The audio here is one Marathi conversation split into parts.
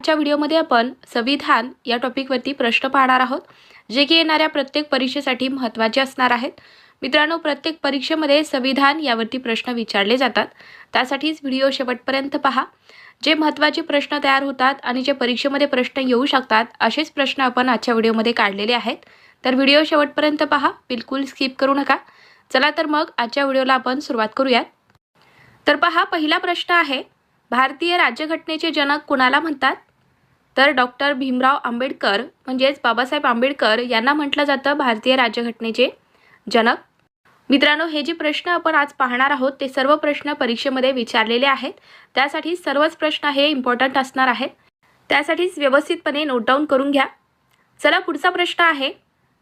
आजच्या व्हिडिओमध्ये आपण संविधान या टॉपिकवरती प्रश्न पाहणार आहोत जे की येणाऱ्या प्रत्येक परीक्षेसाठी महत्त्वाचे असणार आहेत. मित्रांनो प्रत्येक परीक्षेमध्ये संविधान यावरती प्रश्न विचारले जातात. त्यासाठीच व्हिडिओ शेवटपर्यंत पहा. जे महत्त्वाचे प्रश्न तयार होतात आणि जे परीक्षेमध्ये प्रश्न येऊ शकतात असेच प्रश्न आपण आजच्या व्हिडिओमध्ये काढलेले आहेत. तर व्हिडिओ शेवटपर्यंत पहा. बिलकुल स्किप करू नका. चला तर मग आजच्या व्हिडिओला आपण सुरुवात करूयात. तर पहा पहिला प्रश्न आहे भारतीय राज्यघटनेचे जनक कुणाला म्हणतात? तर डॉक्टर भीमराव आंबेडकर म्हणजेच बाबासाहेब आंबेडकर यांना म्हटलं जातं भारतीय राज्यघटनेचे जनक. मित्रांनो हे जे प्रश्न आपण आज पाहणार आहोत ते सर्व प्रश्न परीक्षेमध्ये विचारलेले आहेत. त्यासाठी सर्वच प्रश्न हे इम्पॉर्टंट असणार आहेत. त्यासाठीच व्यवस्थितपणे नोट डाऊन करून घ्या. चला पुढचा प्रश्न आहे.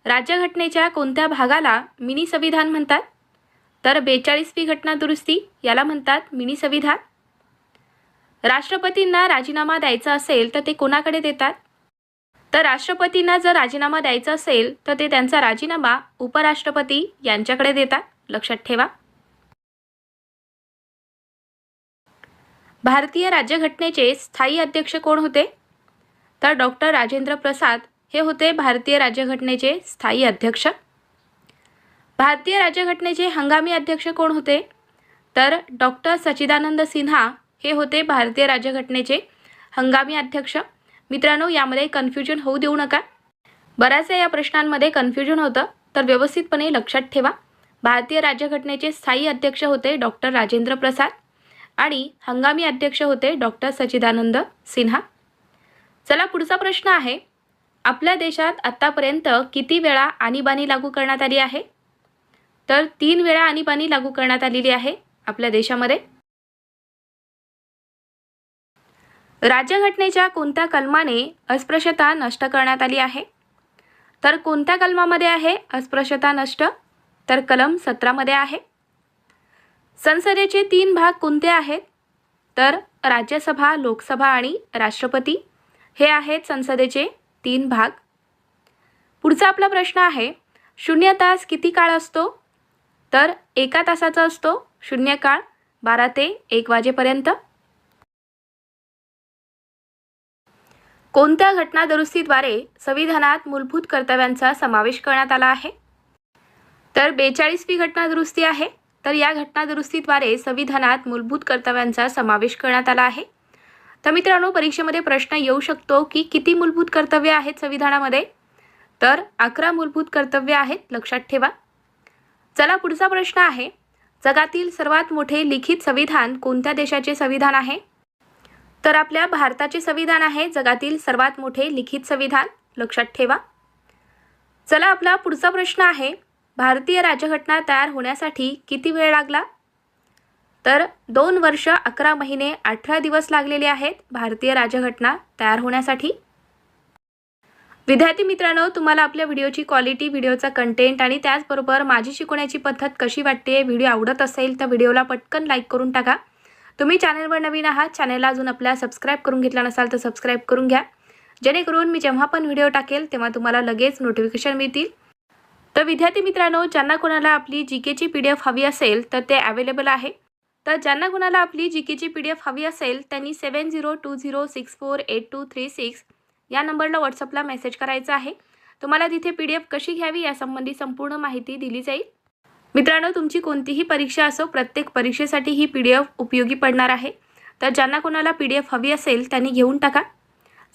राज्यघटनेच्या कोणत्या भागाला मिनी संविधान म्हणतात? तर बेचाळीसवी घटना दुरुस्ती याला म्हणतात मिनी संविधान. राष्ट्रपतींना राजीनामा द्यायचा असेल तर ते कोणाकडे देतात? तर राष्ट्रपतींना जर राजीनामा द्यायचा असेल तर ते त्यांचा राजीनामा उपराष्ट्रपती यांच्याकडे देतात. लक्षात ठेवा. भारतीय राज्यघटनेचे स्थायी अध्यक्ष कोण होते? तर डॉक्टर राजेंद्र प्रसाद हे होते भारतीय राज्यघटनेचे स्थायी अध्यक्ष. भारतीय राज्यघटनेचे हंगामी अध्यक्ष कोण होते? तर डॉक्टर सच्चिदानंद सिन्हा हे होते भारतीय राज्यघटनेचे हंगामी अध्यक्ष. मित्रांनो यामध्ये कन्फ्युजन होऊ देऊ नका. बऱ्याचशा या प्रश्नांमध्ये कन्फ्युजन होतं तर व्यवस्थितपणे लक्षात ठेवा. भारतीय राज्यघटनेचे स्थायी अध्यक्ष होते डॉक्टर राजेंद्र प्रसाद आणि हंगामी अध्यक्ष होते डॉक्टर सच्चिदानंद सिन्हा. चला पुढचा प्रश्न आहे. आपल्या देशात आत्तापर्यंत किती वेळा आणीबाणी लागू करण्यात आली आहे? तर तीन वेळा आणीबाणी लागू करण्यात आलेली आहे आपल्या देशामध्ये. राज्यघटनेच्या कोणत्या कलमाने अस्पृश्यता नष्ट करण्यात आली आहे? तर कोणत्या कलमामध्ये आहे अस्पृश्यता नष्ट? तर कलम सतरामध्ये आहे. संसदेचे तीन भाग कोणते आहेत? तर राज्यसभा लोकसभा आणि राष्ट्रपती. हे आहेत संसदेचे तीन भाग. पुढचा आपला प्रश्न आहे शून्य तास किती काळ असतो? तर एका तासाचा असतो शून्य काळ बारा ते एक वाजेपर्यंत. कोणत्या घटनादुरुस्तीद्वारे संविधानात मूलभूत कर्तव्यांचा समावेश करण्यात आला आहे? तर बेचाळीसवी घटना दुरुस्ती आहे. तर या घटनादुरुस्तीद्वारे संविधानात मूलभूत कर्तव्यांचा समावेश करण्यात आला आहे. तर मित्रांनो परीक्षेमध्ये प्रश्न येऊ शकतो की किती मूलभूत कर्तव्य आहेत संविधानामध्ये? तर अकरा मूलभूत कर्तव्य आहेत लक्षात ठेवा. चला पुढचा प्रश्न आहे. जगातील सर्वात मोठे लिखित संविधान कोणत्या देशाचे संविधान आहे? तर आपल्या भारताचे संविधान आहे जगातील सर्वात मोठे लिखित संविधान. लक्षात ठेवा. चला आपला पुढचा प्रश्न आहे भारतीय राज्यघटना तयार होण्यासाठी किती वेळ लागला? तर दोन वर्ष अकरा महिने अठरा दिवस लागलेले आहेत भारतीय राज्यघटना तयार होण्यासाठी. विद्यार्थी मित्रांनो तुम्हाला आपल्या व्हिडिओची क्वालिटी व्हिडिओचा कंटेंट आणि त्याचबरोबर माझी शिकवण्याची पद्धत कशी वाटते व्हिडिओ आवडत असेल तर व्हिडिओला पटकन लाईक करून टाका. तुम्ही चॅनलवर नवीन आहात चॅनलला अजून आपल्या सबस्क्राईब करून घेतला नसाल तर सबस्क्राईब करून घ्या. जेणेकरून मी जेव्हा पण व्हिडिओ टाकेल तेव्हा तुम्हाला लगेच नोटिफिकेशन मिळतील. तर विद्यार्थी मित्रांनो ज्यांना कोणाला आपली जी केची पी डी एफ हवी असेल तर ते अवेलेबल आहे. तर ज्यांना कोणाला आपली जी केची पी डी एफ हवी असेल त्यांनी seven zero two zero six four eight two three six या नंबरला व्हॉट्सअपला मेसेज करायचा आहे. तुम्हाला तिथे पी डी एफ कशी घ्यावी यासंबंधी संपूर्ण माहिती दिली जाईल. मित्रांनो तुमची कोणतीही परीक्षा असो प्रत्येक परीक्षेसाठी ही पी डी एफ उपयोगी पडणार आहे. तर ज्यांना कोणाला पी डी एफ हवी असेल त्यांनी घेऊन टाका.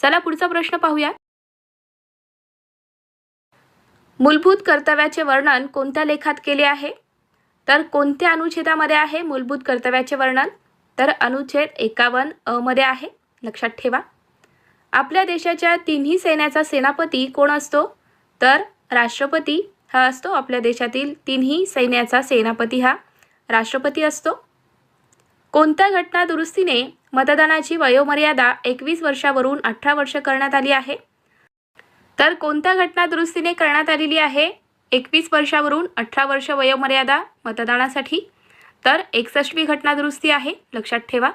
चला पुढचा प्रश्न पाहूया मूलभूत कर्तव्याचे वर्णन कोणत्या लेखात केले आहे? तर कोणत्या अनुच्छेदामध्ये आहे मूलभूत कर्तव्याचे वर्णन? तर अनुच्छेद एकावन्न अ मध्ये आहे. लक्षात ठेवा. आपल्या देशाच्या तिन्ही सेन्याचा सेनापती कोण असतो? तर राष्ट्रपती हा असतो आपल्या देशातील तिन्ही सैन्याचा सेनापती हा. राष्ट्रपती असतो. कोणत्या घटना दुरुस्तीने मतदानाची वयोमर्यादा एकवीस वर्षावरून अठरा वर्ष करण्यात आली आहे? तर कोणत्या घटना दुरुस्तीने करण्यात आलेली आहे? एकवीस वर्षावरून अठरा वर्ष वयोमर्यादा मतदानासाठी. तर एकसष्टवी घटना दुरुस्ती आहे. लक्षात ठेवा.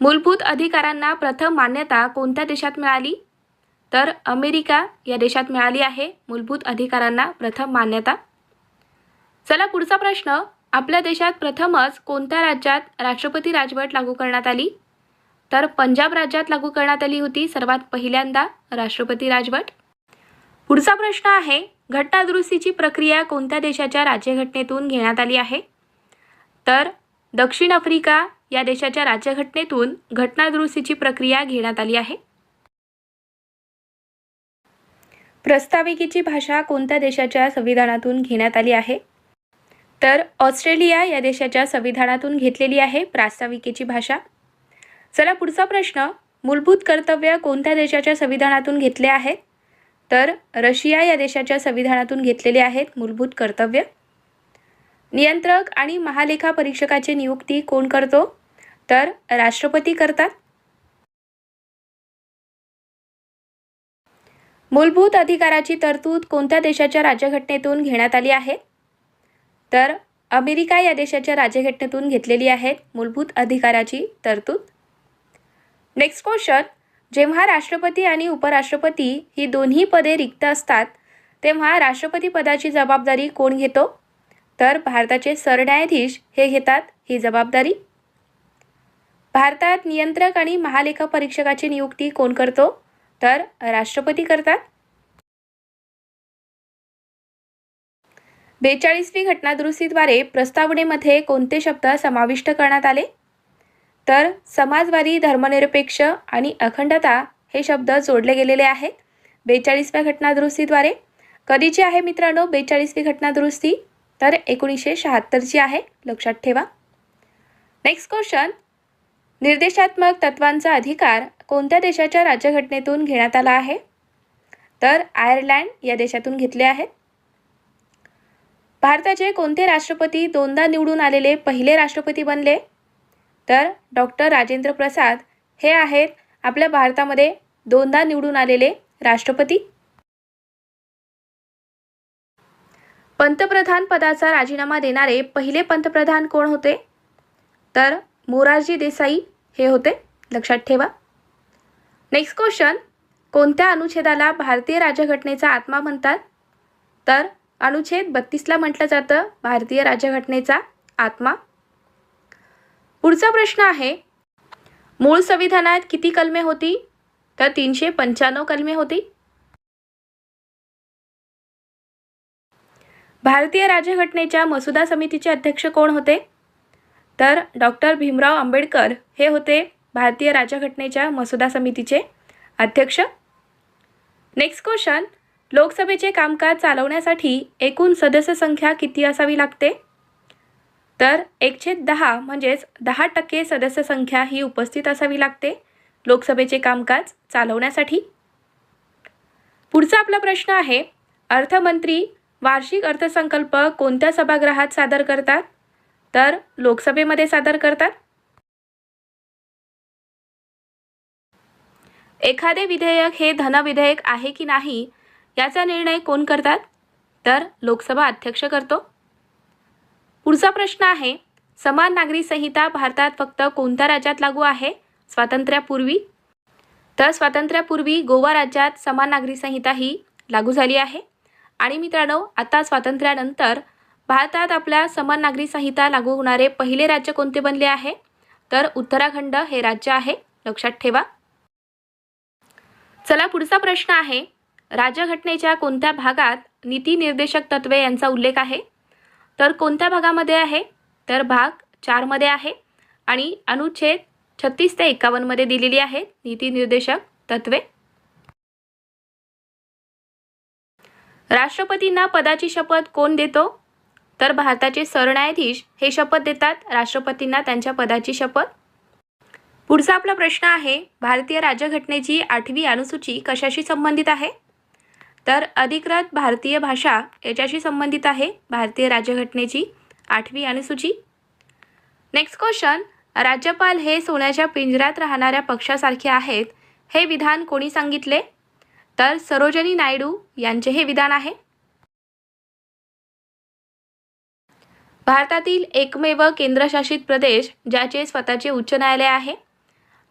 मूलभूत अधिकारांना प्रथम मान्यता कोणत्या देशात मिळाली? तर अमेरिका या देशात मिळाली आहे. मूलभूत अधिकारांना प्रथम मान्यता. चला पुढचा प्रश्न. आपल्या देशात प्रथमच कोणत्या राज्यात राष्ट्रपती राजवट लागू करण्यात आली? तर पंजाब राज्यात लागू करण्यात आली होती सर्वात पहिल्यांदा राष्ट्रपती राजवट. पुढचा प्रश्न आहे घटनादुरुस्तीची प्रक्रिया कोणत्या देशाच्या राज्यघटनेतून घेण्यात आली आहे? तर दक्षिण आफ्रिका या देशाच्या राज्यघटनेतून घटनादुरुस्तीची प्रक्रिया घेण्यात आली आहे. प्रस्ताविकेची भाषा कोणत्या देशाच्या संविधानातून घेण्यात आली आहे? तर ऑस्ट्रेलिया या देशाच्या संविधानातून घेतलेली आहे प्रास्ताविकेची भाषा. चला पुढचा प्रश्न मूलभूत कर्तव्य कोणत्या देशाच्या संविधानातून घेतले आहेत तर रशिया या देशाच्या संविधानातून घेतलेले आहेत मूलभूत कर्तव्य. नियंत्रक आणि महालेखा परीक्षकाची नियुक्ती कोण करतो? तर राष्ट्रपती करतात. मूलभूत अधिकाराची तरतूद कोणत्या देशाच्या राज्यघटनेतून घेण्यात आली आहे? तर अमेरिका या देशाच्या राज्यघटनेतून घेतलेली आहेत मूलभूत अधिकाराची तरतूद. नेक्स्ट क्वेश्चन जेव्हा राष्ट्रपती आणि उपराष्ट्रपती ही दोन्ही पदे रिक्त असतात तेव्हा राष्ट्रपती पदाची जबाबदारी कोण घेतो? तर भारताचे सरन्यायाधीश हे घेतात ही जबाबदारी. भारतात नियंत्रक आणि महालेखा परीक्षकाची नियुक्ती कोण करतो? तर राष्ट्रपती करतात. बेचाळीसवी घटनादुरुस्तीद्वारे प्रस्तावनेमध्ये कोणते शब्द समाविष्ट करण्यात आले? तर समाजवादी धर्मनिरपेक्ष आणि अखंडता हे शब्द जोडले गेलेले आहेत. बेचाळीसव्या घटनादुरुस्तीद्वारे. कधीची आहे मित्रांनो बेचाळीसवी घटनादुरुस्ती? तर एकोणीसशे शहात्तरची आहे. लक्षात ठेवा. नेक्स्ट क्वेश्चन निर्देशात्मक तत्वांचा अधिकार कोणत्या देशाच्या राज्यघटनेतून घेण्यात आला आहे? तर आयर्लँड या देशातून घेतले आहेत. भारताचे कोणते राष्ट्रपती दोनदा निवडून आलेले पहिले राष्ट्रपती बनले? तर डॉक्टर राजेंद्र प्रसाद हे आहेत आपल्या भारतामध्ये दोनदा निवडून आलेले राष्ट्रपती. पंतप्रधान पदाचा राजीनामा देणारे पहिले पंतप्रधान कोण होते? तर मोरारजी देसाई हे होते. लक्षात ठेवा. नेक्स्ट क्वेश्चन कोणत्या अनुच्छेदाला भारतीय राज्यघटनेचा आत्मा म्हणतात? तर अनुच्छेद बत्तीसला म्हटलं जातं भारतीय राज्यघटनेचा आत्मा. पुढचा प्रश्न आहे मूळ संविधानात किती कलमे होती? तर तीनशे पंच्याण्णव कलमे होती. भारतीय राज्यघटनेच्या मसुदा समितीचे अध्यक्ष कोण होते? तर डॉक्टर भीमराव आंबेडकर हे होते. भारतीय राज्यघटनेच्या मसुदा समितीचे अध्यक्ष. नेक्स्ट क्वेश्चन लोकसभेचे कामकाज चालवण्यासाठी एकूण सदस्य संख्या किती असावी लागते? तर एकशे दहा म्हणजेच दहा टक्के सदस्य संख्या ही उपस्थित असावी लागते लोकसभेचे कामकाज चालवण्यासाठी. पुढचा आपला प्रश्न आहे अर्थमंत्री वार्षिक अर्थसंकल्प कोणत्या सभागृहात सादर करतात? तर लोकसभेमध्ये सादर करतात. एखादे विधेयक हे धनविधेयक आहे की नाही याचा निर्णय कोण करतात? तर लोकसभा अध्यक्ष करतो. पुढचा प्रश्न आहे समान नागरी संहिता भारतात फक्त कोणत्या राज्यात लागू आहे? स्वातंत्र्यापूर्वी? तर स्वातंत्र्यापूर्वी गोवा राज्यात समान नागरी संहिता ही लागू झाली आहे. आणि मित्रांनो आता स्वातंत्र्यानंतर भारतात आपल्या समान नागरी संहिता लागू होणारे पहिले राज्य कोणते बनले आहे? तर उत्तराखंड हे राज्य आहे. लक्षात ठेवा. चला पुढचा प्रश्न आहे. राज्यघटनेच्या कोणत्या भागात नीती निर्देशक तत्वे यांचा उल्लेख आहे? तर कोणत्या भागामध्ये आहे? तर भाग चारमध्ये आहे आणि अनुच्छेद छत्तीस ते एकावन्नमध्ये दिलेली आहेत नीती निर्देशक तत्वे. राष्ट्रपतींना पदाची शपथ कोण देतो? तर भारताचे सरन्यायाधीश हे शपथ देतात. राष्ट्रपतींना त्यांच्या पदाची शपथ पुढचा आपला प्रश्न आहे भारतीय राज्यघटनेची आठवी अनुसूची कशाशी संबंधित आहे? तर अधिकृत भारतीय भाषा याच्याशी संबंधित आहे भारतीय राज्यघटनेची आठवी अनुसूची. नेक्स्ट क्वेश्चन राज्यपाल हे सोन्याच्या पिंजऱ्यात राहणाऱ्या पक्षासारखे आहेत हे विधान कोणी सांगितले? तर सरोजनी नायडू यांचे हे विधान आहे. भारतातील एकमेव केंद्रशासित प्रदेश ज्याचे स्वतःचे उच्च न्यायालय आहे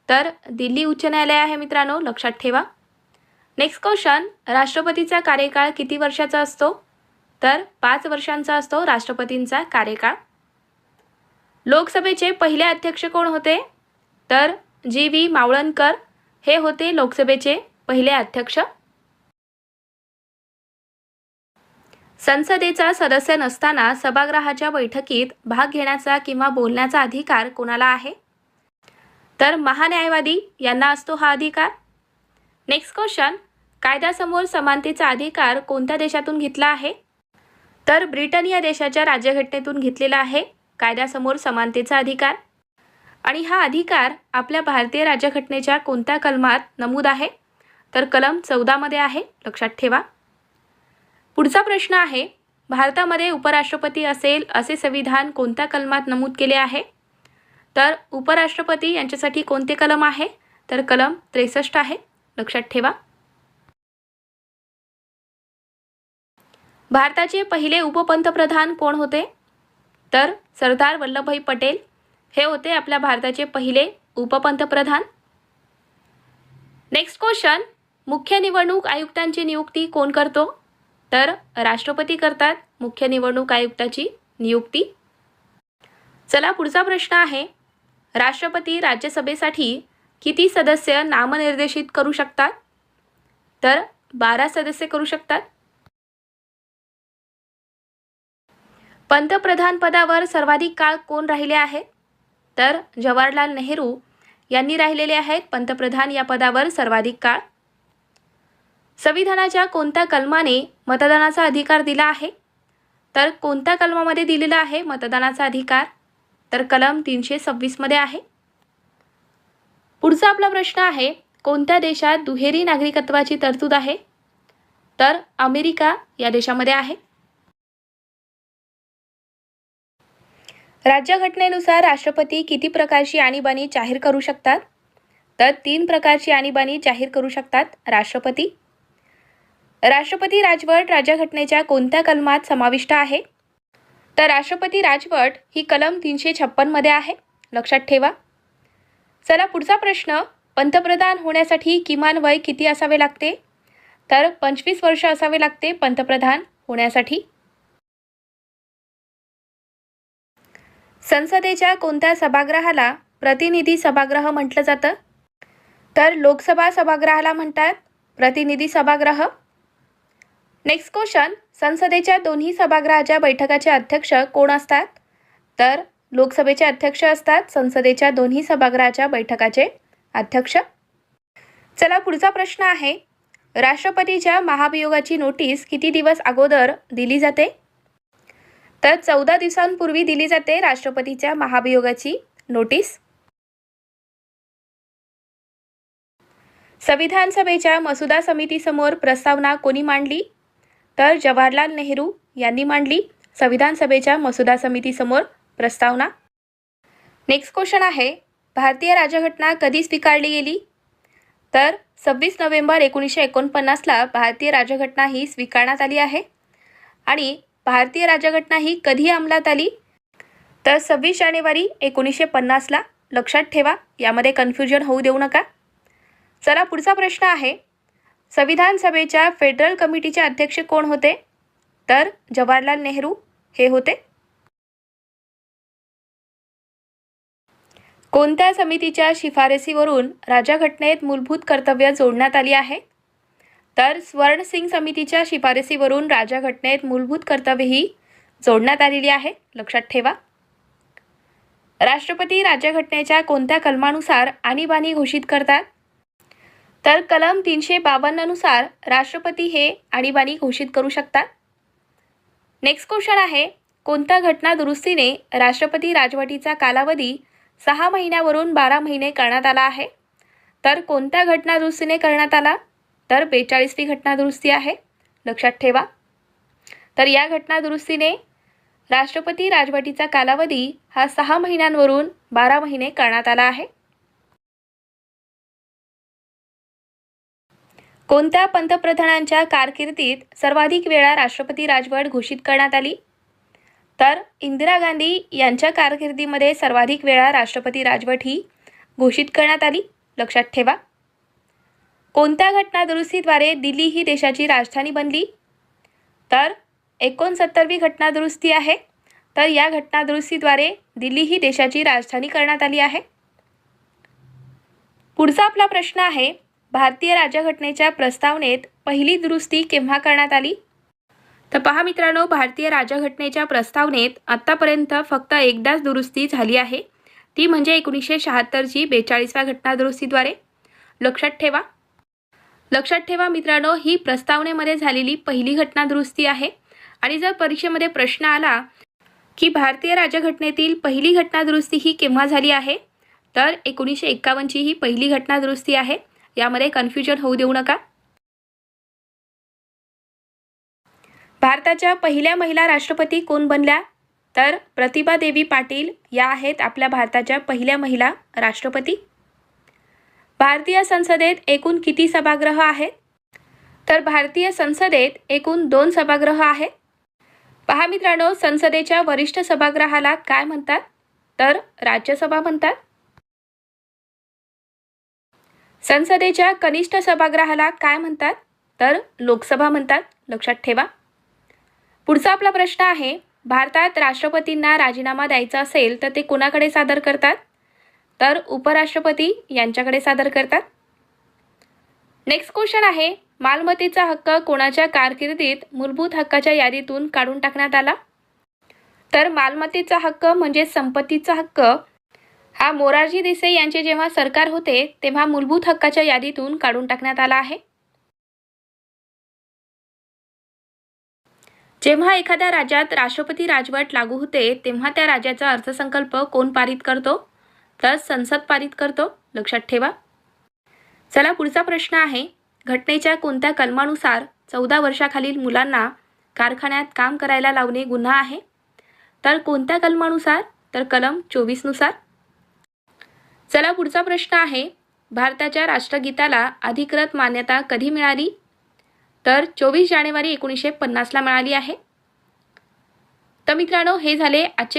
तर दिल्ली उच्च न्यायालय आहे मित्रांनो लक्षात ठेवा. नेक्स्ट क्वेश्चन राष्ट्रपतीचा कार्यकाळ किती वर्षाचा असतो? तर पाच वर्षांचा असतो राष्ट्रपतींचा कार्यकाळ. लोकसभेचे पहिले अध्यक्ष कोण होते? तर जी व्ही मावळणकर हे होते लोकसभेचे पहिले अध्यक्ष. संसदेचा सदस्य नसताना सभागृहाच्या बैठकीत भाग घेण्याचा किंवा बोलण्याचा अधिकार कोणाला आहे? तर महान्यायवादी यांना असतो हा अधिकार? नेक्स्ट क्वेश्चन कायद्यासमोर समानतेचा अधिकार कोणत्या देशातून घेतला आहे? तर ब्रिटन या देशाच्या राज्यघटनेतून घेतलेला आहे. कायद्यासमोर समानतेचा अधिकार. आणि हा अधिकार आपल्या भारतीय राज्यघटनेच्या कोणत्या कलमात नमूद आहे? तर कलम चौदामध्ये आहे. लक्षात ठेवा. पुढचा प्रश्न आहे भारतामध्ये उपराष्ट्रपती असेल असे संविधान कोणत्या कलमात नमूद केले आहे? तर उपराष्ट्रपती यांच्यासाठी कोणते कलम आहे? तर कलम त्रेसष्ट आहे. लक्षात ठेवा. भारताचे पहिले उपपंतप्रधान कोण होते? तर सरदार वल्लभभाई पटेल. हे होते आपल्या भारताचे पहिले उपपंतप्रधान. नेक्स्ट क्वेश्चन मुख्य निवडणूक आयुक्तांची नियुक्ती कोण करतो? तर राष्ट्रपती करतात मुख्य निवडणूक आयुक्ताची नियुक्ती. चला पुढचा प्रश्न आहे. राष्ट्रपती राज्यसभेसाठी किती सदस्य नामनिर्देशित करू शकतात? तर बारा सदस्य करू शकतात. पंतप्रधान पदावर सर्वाधिक काळ कोण राहिले आहे तर जवाहरलाल नेहरू यांनी राहिलेले आहेत पंतप्रधान या पदावर सर्वाधिक काळ. संविधानाच्या कोणत्या कलमाने मतदानाचा अधिकार दिला आहे? तर कोणत्या कलमामध्ये दिलेला आहे मतदानाचा अधिकार? तर कलम तीनशे सव्वीसमध्ये आहे. पुढचा आपला प्रश्न आहे कोणत्या देशात दुहेरी नागरिकत्वाची तरतूद आहे? तर अमेरिका या देशामध्ये आहे. राज्यघटनेनुसार राष्ट्रपती किती प्रकारची आणीबाणी जाहीर करू शकतात? तर तीन प्रकारची आणीबाणी जाहीर करू शकतात राष्ट्रपती. राष्ट्रपती राजवट राज्यघटनेच्या कोणत्या कलमात समाविष्ट आहे? तर राष्ट्रपती राजवट ही कलम तीनशे छप्पनमध्ये आहे. लक्षात ठेवा. चला पुढचा प्रश्न. पंतप्रधान होण्यासाठी किमान वय किती असावे लागते? तर पंचवीस वर्ष असावे लागते पंतप्रधान होण्यासाठी. संसदेच्या कोणत्या सभागृहाला प्रतिनिधी सभागृह म्हटलं जातं? तर लोकसभा सभागृहाला म्हणतात प्रतिनिधी सभागृह. नेक्स्ट क्वेश्चन संसदेच्या दोन्ही सभागृहाच्या बैठकाचे अध्यक्ष कोण असतात? तर लोकसभेचे अध्यक्ष असतात संसदेच्या दोन्ही सभागृहाच्या बैठकाचे अध्यक्ष. चला पुढचा प्रश्न आहे. राष्ट्रपतीच्या महाभियोगाची नोटीस किती दिवस अगोदर दिली जाते? तर चौदा दिवसांपूर्वी दिली जाते राष्ट्रपतीच्या महाभियोगाची नोटीस. संविधान सभेच्या मसुदा समितीसमोर प्रस्तावना कोणी मांडली? तर जवाहरलाल नेहरू यांनी मांडली संविधान सभेच्या मसुदा समितीसमोर प्रस्तावना. नेक्स्ट क्वेश्चन आहे भारतीय राजघटना कधी स्वीकारली गेली? तर सव्वीस नोव्हेंबर एकोणीसशे एकोणपन्नासला भारतीय राजघटना ही स्वीकारण्यात आली आहे. आणि भारतीय राजघटना ही कधी अंमलात आली? तर सव्वीस जानेवारी एकोणीसशे पन्नासला लक्षात ठेवा यामध्ये कन्फ्युजन होऊ देऊ नका. चला पुढचा प्रश्न आहे संविधान सभेच्या फेडरल कमिटीचे अध्यक्ष कोण होते? तर जवाहरलाल नेहरू हे होते. कोणत्या समितीच्या शिफारसीवरून राज्यघटनेत मूलभूत कर्तव्य जोडण्यात आली आहे? तर स्वर्णसिंग समितीच्या शिफारसीवरून राज्यघटनेत मूलभूत कर्तव्य ही जोडण्यात आलेली आहे. लक्षात ठेवा. राष्ट्रपती राज्यघटनेच्या कोणत्या कलमानुसार आणीबाणी घोषित करतात? तर कलम तीनशे बावन्ननुसार राष्ट्रपती हे आणीबाणी घोषित करू शकतात. नेक्स्ट क्वेश्चन आहे कोणत्या घटना दुरुस्तीने राष्ट्रपती राजवटीचा कालावधी सहा महिन्यावरून बारा महिने करण्यात आला आहे? तर कोणत्या घटना दुरुस्तीने करण्यात आला? तर बेचाळीसवी घटना दुरुस्ती आहे. लक्षात ठेवा. तर या घटना दुरुस्तीने राष्ट्रपती राजवटीचा कालावधी हा सहा महिन्यांवरून बारा महिने करण्यात आला आहे. कोणत्या पंतप्रधानांच्या कारकिर्दीत सर्वाधिक वेळा राष्ट्रपती राजवट घोषित करण्यात आली? तर इंदिरा गांधी यांच्या कारकिर्दीमध्ये सर्वाधिक वेळा राष्ट्रपती राजवट ही घोषित करण्यात आली? लक्षात ठेवा. कोणत्या घटना दुरुस्तीद्वारे दिल्ली ही देशाची राजधानी बनली? तर एकोणसत्तरवी घटना दुरुस्ती आहे. तर या घटनादुरुस्तीद्वारे दिल्ली ही देशाची राजधानी करण्यात आली आहे. पुढचा आपला प्रश्न आहे भारतीय राज्यघटनेच्या प्रस्तावनेत पहिली दुरुस्ती केव्हा करण्यात आली? तर पहा मित्रांनो भारतीय राज्यघटनेच्या प्रस्तावनेत आत्तापर्यंत फक्त एकदाच दुरुस्ती झाली आहे. ती म्हणजे एकोणीसशे शहात्तरची बेचाळीसव्या घटनादुरुस्तीद्वारे लक्षात ठेवा. लक्षात ठेवा मित्रांनो ही प्रस्तावनेमध्ये झालेली पहिली घटनादुरुस्ती आहे. आणि जर परीक्षेमध्ये प्रश्न आला की भारतीय राज्यघटनेतील पहिली घटनादुरुस्ती ही केव्हा झाली आहे तर एकोणीसशे एक्कावन्नची ही पहिली घटनादुरुस्ती आहे. यामध्ये कन्फ्युजन होऊ देऊ नका. भारताच्या पहिल्या महिला राष्ट्रपती कोण बनल्या? तर प्रतिभा देवी पाटील या आहेत आपल्या भारताच्या पहिल्या महिला राष्ट्रपती. भारतीय संसदेत एकूण किती सभागृह आहेत? तर भारतीय संसदेत एकूण दोन सभागृह आहेत. पहा मित्रांनो संसदेच्या वरिष्ठ सभागृहाला काय म्हणतात? तर राज्यसभा म्हणतात. संसदेच्या कनिष्ठ सभागृहाला काय म्हणतात? तर लोकसभा म्हणतात. लक्षात ठेवा. पुढचा आपला प्रश्न आहे भारतात राष्ट्रपतींना राजीनामा द्यायचा असेल तर ते कोणाकडे सादर करतात? तर उपराष्ट्रपती यांच्याकडे सादर करतात. नेक्स्ट क्वेश्चन आहे मालमत्तेचा हक्क कोणाच्या कारकिर्दीत मूलभूत हक्काच्या यादीतून काढून टाकण्यात आला? तर मालमत्तेचा हक्क म्हणजे संपत्तीचा हक्क हा मोरारजी देसाई यांचे जेव्हा सरकार होते तेव्हा मूलभूत हक्काच्या यादीतून काढून टाकण्यात आला आहे. जेव्हा एखाद्या राज्यात राष्ट्रपती राजवट लागू होते तेव्हा त्या राज्याचा अर्थसंकल्प कोण पारित करतो? तर संसद पारित करतो. लक्षात ठेवा. चला पुढचा प्रश्न आहे. घटनेच्या कोणत्या कलमानुसार चौदा वर्षाखालील मुलांना कारखान्यात काम करायला लावणे गुन्हा आहे? तर कोणत्या कलमानुसार? तर कलम चोवीसनुसार. चला पुढचा प्रश्न आहे. भारताच्या राष्ट्रगीताला अधिकृत मान्यता कधी मिळाली? तर चोवीस जानेवारी एकोणीसशे पन्नासला मिळाली आहे. तर मित्रांनो हे झाले आजचे